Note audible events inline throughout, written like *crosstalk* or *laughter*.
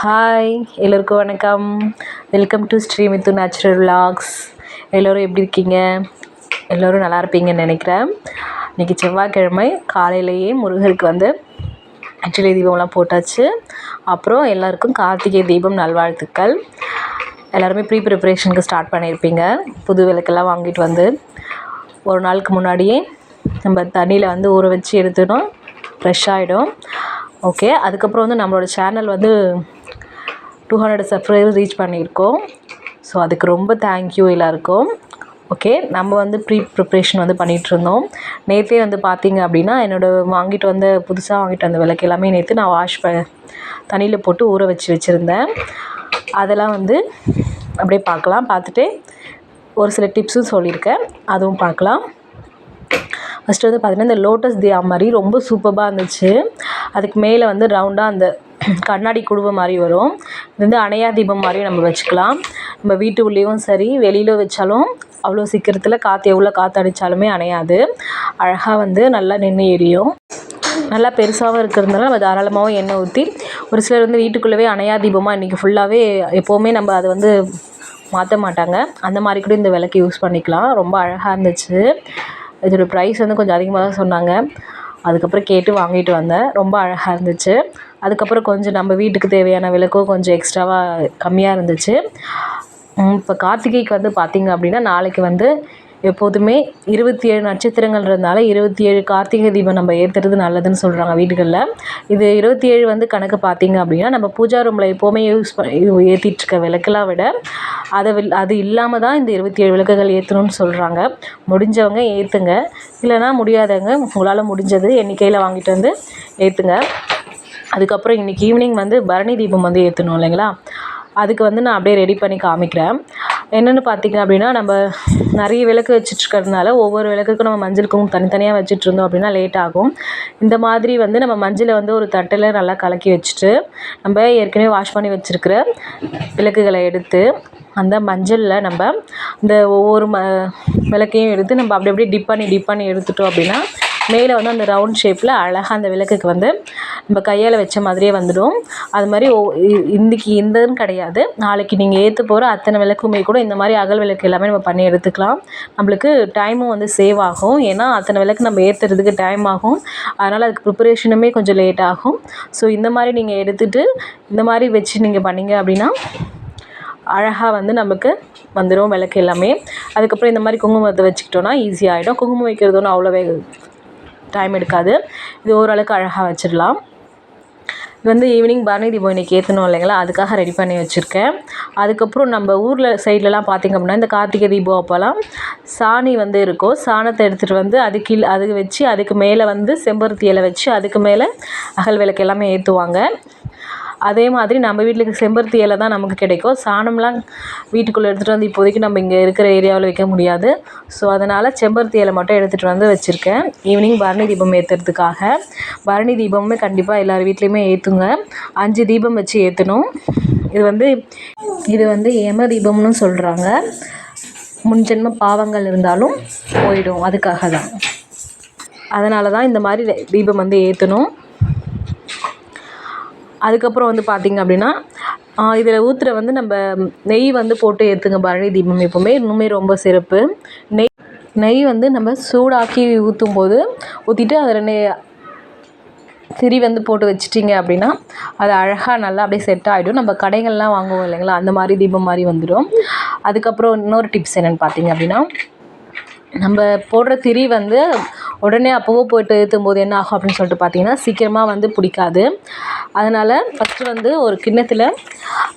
Hi எல்லோருக்கும் வணக்கம். Welcome to Srimithu natural vlogs எல்லோரும் எப்படி இருக்கீங்க? எல்லோரும் நல்லா இருப்பீங்கன்னு நினைக்கிறேன். இன்றைக்கி செவ்வாய்க்கிழமை காலையிலேயே முருகருக்கு வந்து ஆக்சுவலி தீபம்லாம் போட்டாச்சு. அப்புறம் எல்லாருக்கும் கார்த்திகை தீபம் நல்வாழ்த்துக்கள். எல்லாருமே ப்ரீ ப்ரிப்ரேஷனுக்கு ஸ்டார்ட் பண்ணியிருப்பீங்க. புது விளக்கெல்லாம் வாங்கிட்டு வந்து ஒரு நாளுக்கு முன்னாடியே நம்ம தண்ணியில் வந்து ஊற வச்சு எடுத்துடும் ஃப்ரெஷ் ஆகிடும் ஓகே அதுக்கப்புறம் வந்து நம்மளோட சேனல் வந்து டூ ஹண்ட்ரட் சப்ஸ்கிரைபர் ரீச் பண்ணியிருக்கோம். ஸோ அதுக்கு ரொம்ப தேங்க்யூ எல்லாருக்கும். ஓகே நம்ம வந்து ப்ரீ ப்ரிப்ரேஷன் வந்து பண்ணிகிட்ருந்தோம் நேற்றே வந்து பார்த்தீங்க அப்படின்னா என்னோடய வாங்கிட்டு வந்த புதுசாக வாங்கிட்டு வந்த விளக்கு எல்லாமே நேற்று நான் வாஷ் ப தண்ணியில் போட்டு ஊற வச்சு வச்சுருந்தேன். அதெல்லாம் வந்து அப்படியே பார்க்கலாம் பார்த்துட்டு ஒரு சில டிப்ஸும் சொல்லியிருக்கேன். அதுவும் பார்க்கலாம் ஃபஸ்ட்டு வந்து பார்த்திங்கன்னா இந்த லோட்டஸ் தியா மாதிரி ரொம்ப சூப்பராக இருந்துச்சு. அதுக்கு மேலே வந்து ரவுண்டாக அந்த *clears throat* கண்ணாடி குடுவை மாதிரி வரும். இது வந்து அணையா தீபம் மாதிரியும் நம்ம வச்சுக்கலாம். நம்ம வீட்டு உள்ளேயும் சரி வெளியில் வச்சாலும் அவ்வளோ சீக்கிரத்தில் காற்று எவ்வளோ காற்று அடித்தாலுமே அணையாது. அழகாக வந்து நல்லா நின்று எரியும். நல்லா பெருசாகவும் இருக்கிறதுனால நம்ம தாராளமாகவும் எண்ணெய் ஊற்றி ஒரு சிலர் வந்து வீட்டுக்குள்ளவே அணையா தீபமாக இன்றைக்கி ஃபுல்லாகவே எப்போவுமே நம்ம அதை வந்து மாற்ற மாட்டாங்க. அந்த மாதிரி கூட இந்த விளக்கு யூஸ் பண்ணிக்கலாம். ரொம்ப அழகாக இருந்துச்சு. இதோடய ப்ரைஸ் வந்து கொஞ்சம் அதிகமாக தான் சொன்னாங்க. அதுக்கப்புறம் கேட்டு வாங்கிட்டு வந்தேன். ரொம்ப அழகாக இருந்துச்சு. அதுக்கப்புறம் கொஞ்சம் நம்ம வீட்டுக்கு தேவையான விளக்கும் கொஞ்சம் எக்ஸ்ட்ராவாக கம்மியாக இருந்துச்சு. இப்போ கார்த்திகைக்கு வந்து பார்த்திங்க அப்படின்னா நாளைக்கு வந்து எப்போதுமே இருபத்தி ஏழு நட்சத்திரங்கள் இருந்தால இருபத்தி ஏழு கார்த்திகை தீபம் நம்ம ஏற்றுறது நல்லதுன்னு சொல்கிறாங்க வீடுகளில். இது இருபத்தி ஏழு வந்து கணக்கு பார்த்திங்க அப்படின்னா நம்ம பூஜா ரூமில் எப்போவுமே யூஸ் பண்ணி ஏற்றிட்டுருக்க விளக்கெல்லாம் விட அதை அது இல்லாமல் தான் இந்த இருபத்தி ஏழு விளக்குகள் ஏற்றணும்னு சொல்கிறாங்க முடிஞ்சவங்க ஏற்றுங்க இல்லைனா முடியாதவங்க உங்களால் முடிஞ்சது எண்ணிக்கையில் வாங்கிட்டு வந்து ஏற்றுங்க அதுக்கப்புறம் இன்றைக்கி ஈவினிங் வந்து பரணி தீபம் வந்து ஏற்றணும் இல்லைங்களா? அதுக்கு வந்து நான் அப்படியே ரெடி பண்ணி காமிக்கிறேன். என்னென்னு பார்த்தீங்க அப்படின்னா நம்ம நிறைய விளக்கு வச்சிட்ருக்கறதுனால ஒவ்வொரு விளக்குக்கும் நம்ம மஞ்சள் குங்குமம் தனித்தனியாக வச்சிட்ருந்தோம் அப்படின்னா லேட் ஆகும். இந்த மாதிரி வந்து நம்ம மஞ்சளை வந்து ஒரு தட்டில் நல்லா கலக்கி வச்சுட்டு நம்ம ஏற்கனவே வாஷ் பண்ணி வச்சுருக்கிற விளக்குகளை எடுத்து அந்த மஞ்சளில் நம்ம இந்த ஒவ்வொரு ம விளக்கையும் எடுத்து நம்ம அப்படி அப்படியே டிப் பண்ணி டிப் பண்ணி எடுத்துட்டோம் அப்படின்னா மேலே வந்து அந்த ரவுண்ட் ஷேப்பில் அழகாக அந்த விளக்குக்கு வந்து நம்ம கையால் வச்ச மாதிரியே வந்துடும். அது மாதிரி ஓ இன்றைக்கி இந்தன்னு கிடையாது. நாளைக்கு நீங்கள் ஏற்ற போகிற அத்தனை விளக்குமே கூட இந்த மாதிரி அகல் விளக்கு எல்லாமே நம்ம பண்ணி எடுத்துக்கலாம். நம்மளுக்கு டைமும் வந்து சேவ் ஆகும். ஏன்னா அத்தனை விளக்கு நம்ம ஏற்றுறதுக்கு டைம் ஆகும். அதனால் அதுக்கு ப்ரிப்பரேஷனுமே கொஞ்சம் லேட் ஆகும். ஸோ இந்த மாதிரி நீங்கள் எடுத்துகிட்டு இந்த மாதிரி வச்சு நீங்கள் பண்ணிங்க அப்படின்னா அழகாக வந்து நமக்கு வந்துடும் விளக்கு எல்லாமே. அதுக்கப்புறம் இந்த மாதிரி குங்குமத்தை வச்சுக்கிட்டோன்னா ஈஸியாகிடும் குங்குமம் வைக்கிறது ஒன்றும் அவ்வளோவே டைம் எடுக்காது. இது ஓரளவுக்கு அழகாக வச்சிடலாம். இது வந்து ஈவினிங் பரணி தீபம் இன்றைக்கி ஏற்றணும் இல்லைங்களா? அதுக்காக ரெடி பண்ணி வச்சுருக்கேன். அதுக்கப்புறம் நம்ம ஊரில் சைட்லலாம் பார்த்திங்க அப்படின்னா இந்த கார்த்திகை தீபம் அப்போல்லாம் சாணி வந்து இருக்கும். சாணத்தை எடுத்துகிட்டு வந்து அது கீழே அது வச்சு அதுக்கு மேலே வந்து செம்பருத்தி இலை வச்சு அதுக்கு மேலே அகல் விளக்கு எல்லாமே ஏற்றுவாங்க அதே மாதிரி நம்ம வீட்டில் செம்பருத்தி இலை தான் நமக்கு கிடைக்கும். சாணம்லாம் வீட்டுக்குள்ளே எடுத்துகிட்டு வந்து இப்போதைக்கு நம்ம இங்கே இருக்கிற ஏரியாவில் வைக்க முடியாது. ஸோ அதனால் செம்பருத்தி இலை மட்டும் எடுத்துகிட்டு வந்து வச்சுருக்கேன். ஈவினிங் பரணி தீபம் ஏற்றுறதுக்காக பரணி தீபமுமே கண்டிப்பாக எல்லார் வீட்லேயுமே ஏற்றுங்க அஞ்சு தீபம் வச்சு ஏற்றணும் இது வந்து இது வந்து ஏம தீபம்னு சொல்கிறாங்க முன்ஜென்ம பாவங்கள் இருந்தாலும் போயிடும். அதுக்காக தான் அதனால தான் இந்த மாதிரி தீபம் வந்து ஏற்றணும் அதுக்கப்புறம் வந்து பார்த்திங்க அப்படின்னா இதில் ஊற்றுற வந்து நம்ம நெய் வந்து போட்டு ஏற்றுங்க பரணி தீபம் எப்போவுமே. இன்னுமே ரொம்ப சிறப்பு. நெய் நெய் வந்து நம்ம சூடாக்கி ஊற்றும் போது ஊற்றிட்டு அதில் நெய் திரி வந்து போட்டு வச்சிட்டிங்க அப்படின்னா அது அழகாக நல்லா அப்படியே செட் ஆகிடும் நம்ம கடைகள்லாம் வாங்குவோம் இல்லைங்களா அந்த மாதிரி தீபம் மாதிரி வந்துடும் அதுக்கப்புறம் இன்னொரு டிப்ஸ் என்னென்னு பார்த்தீங்க அப்படின்னா நம்ம போடுற திரி வந்து உடனே அப்போவோ போய்ட்டு ஏற்றும் போது என்ன ஆகும் அப்படின்னு சொல்லிட்டு பார்த்தீங்கன்னா சீக்கிரமாக வந்து பிடிக்காது. அதனால் ஃபஸ்ட்டு வந்து ஒரு கிண்ணத்தில்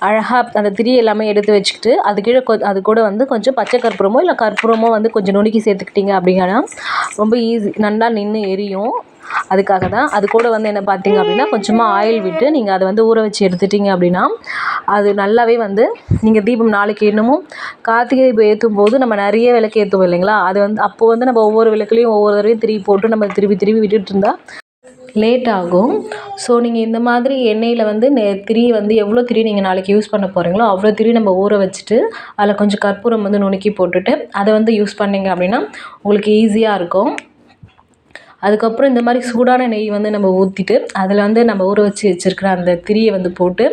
அழகாக அந்த திரி எல்லாமே எடுத்து வச்சுக்கிட்டு அது கீழே கொ அது கூட வந்து கொஞ்சம் பச்சை கற்பூரமோ இல்லை கற்பூரமோ வந்து கொஞ்சம் நுணுக்கி சேர்த்துக்கிட்டிங்க அப்படின்னா ரொம்ப ஈஸி நல்லா நின்று எரியும். அதுக்காக தான் அது கூட வந்து என்ன பார்த்தீங்க அப்படின்னா கொஞ்சமாக ஆயில் விட்டு நீங்கள் அதை வந்து ஊற வச்சு எடுத்துட்டிங்க அப்படின்னா அது நல்லாவே வந்து நீங்கள் தீபம் நாளைக்கு இன்னமும் கார்த்திகை தீபம் ஏற்றும் போது நம்ம நிறைய விளக்கு ஏற்றுவோம் இல்லைங்களா? அது வந்து அப்போது வந்து நம்ம ஒவ்வொரு விளக்குலையும் ஒவ்வொரு தடவையும் திருப்பி போட்டு நம்ம திருப்பி திருப்பி விட்டுட்டு இருந்தால் லேட் ஆகும். ஸோ நீங்கள் இந்த மாதிரி எண்ணெயில் வந்து நெ திரி வந்து எவ்வளோ திரி நீங்கள் நாளைக்கு யூஸ் பண்ண போகிறீங்களோ அவ்வளோ திரி நம்ம ஊற வச்சுட்டு அதில் கொஞ்சம் கற்பூரம் வந்து நுணுக்கி போட்டுட்டு அதை வந்து யூஸ் பண்ணிங்க அப்படின்னா உங்களுக்கு ஈஸியாக இருக்கும். அதுக்கப்புறம் இந்த மாதிரி சூடான நெய் வந்து நம்ம ஊற்றிட்டு அதில் வந்து நம்ம ஊற வச்சு வச்சுருக்கிற அந்த திரியை வந்து போட்டு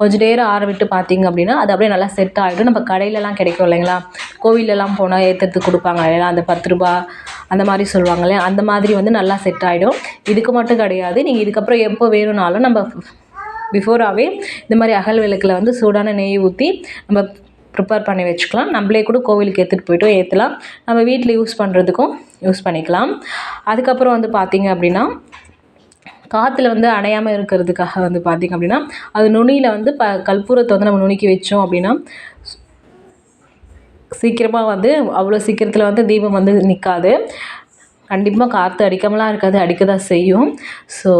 கொஞ்சம் நேரம் ஆற விட்டு பார்த்திங்க அப்படின்னா அது அப்படியே நல்லா செட் ஆகிடும் நம்ம கடையிலலாம் கிடைக்கும் இல்லைங்களா? கோவிலெலாம் போனால் ஏற்றுறதுக்கு கொடுப்பாங்க இல்லையா? அந்த பத்து ரூபா அந்த மாதிரி சொல்லுவாங்க இல்லையா? அந்த மாதிரி வந்து நல்லா செட் ஆகிடும் இதுக்கு மட்டும் கிடையாது. நீங்கள் இதுக்கப்புறம் எப்போ வேணும்னாலும் நம்ம பிஃபோராகவே இந்த மாதிரி அகல் விளக்கில் வந்து சூடான நெய் ஊற்றி நம்ம ப்ரிப்பேர் பண்ணி வச்சுக்கலாம். நம்மளே கூட கோவிலுக்கு எடுத்துகிட்டு போய்ட்டும் ஏற்றலாம் நம்ம வீட்டில் யூஸ் பண்ணுறதுக்கும் யூஸ் பண்ணிக்கலாம். அதுக்கப்புறம் வந்து பார்த்திங்க அப்படின்னா காற்றுல வந்து அணையாமல் இருக்கிறதுக்காக வந்து பார்த்திங்க அப்படின்னா அது நுனியில் வந்து ப கற்பூரத்தை வந்து நம்ம நுணுக்கி வச்சோம் அப்படின்னா சீக்கிரமாக வந்து அவ்வளோ சீக்கிரத்தில் வந்து தீபம் வந்து நிற்காது கண்டிப்பாக காற்று அடிக்காமலாம் இருக்காது அடிக்க தான் செய்யும் ஸோ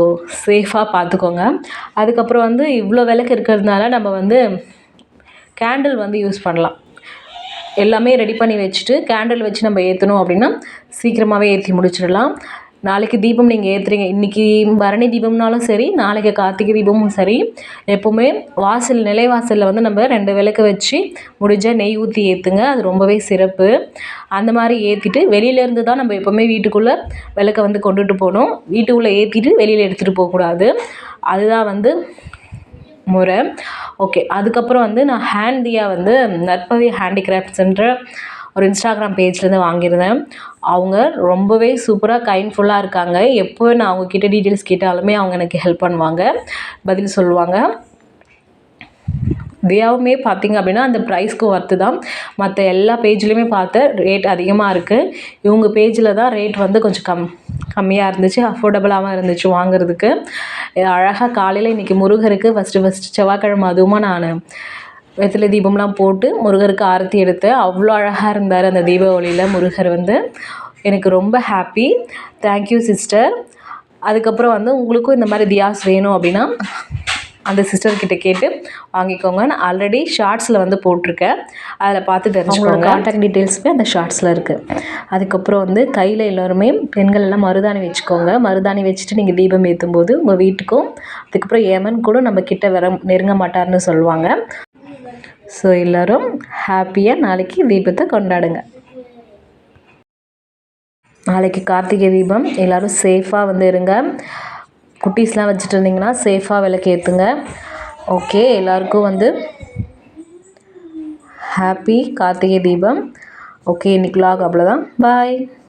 சேஃபாக பார்த்துக்கோங்க அதுக்கப்புறம் வந்து இவ்வளோ விளக்கு இருக்கிறதுனால நம்ம வந்து கேண்டில் வந்து யூஸ் பண்ணலாம். எல்லாமே ரெடி பண்ணி வச்சுட்டு கேண்டில் வச்சு நம்ம ஏற்றணும் அப்படின்னா சீக்கிரமாகவே ஏற்றி முடிச்சிடலாம். நாளைக்கு தீபம் நீங்கள் ஏற்றுறீங்க இன்றைக்கி பரணி தீபம்னாலும் சரி நாளைக்கு கார்த்திகை தீபமும் சரி எப்போவுமே வாசல் நிலைவாசலில் வந்து நம்ம ரெண்டு விளக்கு வச்சு முடிஞ்சால் நெய் ஊற்றி ஏற்றுங்க அது ரொம்பவே சிறப்பு. அந்த மாதிரி ஏற்றிட்டு வெளியிலேருந்து தான் நம்ம எப்போவுமே வீட்டுக்குள்ளே விளக்கை வந்து கொண்டுட்டு போகணும். வீட்டுக்குள்ளே ஏற்றிட்டு வெளியில் எடுத்துகிட்டு போகக்கூடாது. அதுதான் வந்து முறை. ஓகே அதுக்கப்புறம் வந்து நான் ஹேண்டியா வந்து நற்பதி ஹேண்டிகிராஃப்ட்ஸ்ன்ற ஒரு இன்ஸ்டாகிராம் பேஜ்லேருந்து வாங்கியிருந்தேன். அவங்க ரொம்பவே சூப்பராக கைண்ட்ஃபுல்லாக இருக்காங்க. எப்போ நான் அவங்கக்கிட்ட டீட்டெயில்ஸ் கேட்டாலுமே அவங்க எனக்கு ஹெல்ப் பண்ணுவாங்க. பதில் சொல்லுவாங்க. தியாவுமே பார்த்திங்க அப்படின்னா அந்த ப்ரைஸ்க்கு ஒர்த்து தான். மற்ற எல்லா பேஜ்லேயுமே பார்த்தேன் ரேட் அதிகமாக இருக்குது இவங்க பேஜில் தான் ரேட் வந்து கொஞ்சம் கம் கம்மியாக இருந்துச்சு அஃபோர்டபுளாகவும் இருந்துச்சு வாங்குறதுக்கு. அழகாக காலையில் இன்றைக்கி முருகருக்கு ஃபஸ்ட்டு ஃபஸ்ட்டு செவ்வாய்க்கிழமை அதுவுமா நான் வெத்தில தீபம்லாம் போட்டு முருகருக்கு ஆரத்தி எடுத்தேன் அவ்வளோ அழகாக இருந்தார் அந்த தீபாவளியில் முருகர் வந்து. எனக்கு ரொம்ப ஹாப்பி தேங்க்யூ சிஸ்டர் அதுக்கப்புறம் வந்து உங்களுக்கும் இந்த மாதிரி தியாஸ் வேணும் அப்படின்னா அந்த சிஸ்டர்கிட்ட கேட்டு வாங்கிக்கோங்க. நான் ஆல்ரெடி ஷார்ட்ஸில் வந்து போட்டிருக்கேன். அதில் பார்த்து தெரிஞ்சுக்கோங்க. கான்டாக்ட் டீட்டெயில்ஸுமே அந்த ஷார்ட்ஸில் இருக்குது அதுக்கப்புறம் வந்து கையில் எல்லோருமே பெண்கள் எல்லாம் மருதாணி வச்சுக்கோங்க. மருதாணி வச்சுட்டு நீங்கள் தீபம் ஏற்றும் போது உங்கள் வீட்டுக்கும் அதுக்கப்புறம் ஏமன் கூட நம்ம கிட்ட வர நெருங்க மாட்டார்னு சொல்லுவாங்க. ஸோ எல்லோரும் ஹாப்பியாக நாளைக்கு தீபத்தை கொண்டாடுங்க. நாளைக்கு கார்த்திகை தீபம். எல்லோரும் சேஃபாக வந்து இருங்க. குட்டீஸ்லாம் வச்சுட்டு இருந்தீங்கன்னா சேஃபாக விளக்கு ஏற்றுங்க ஓகே எல்லாருக்கும் வந்து ஹாப்பி கார்த்திகை தீபம். ஓகே இன்னைக்கு லாக் அவ்வளோதான் பாய்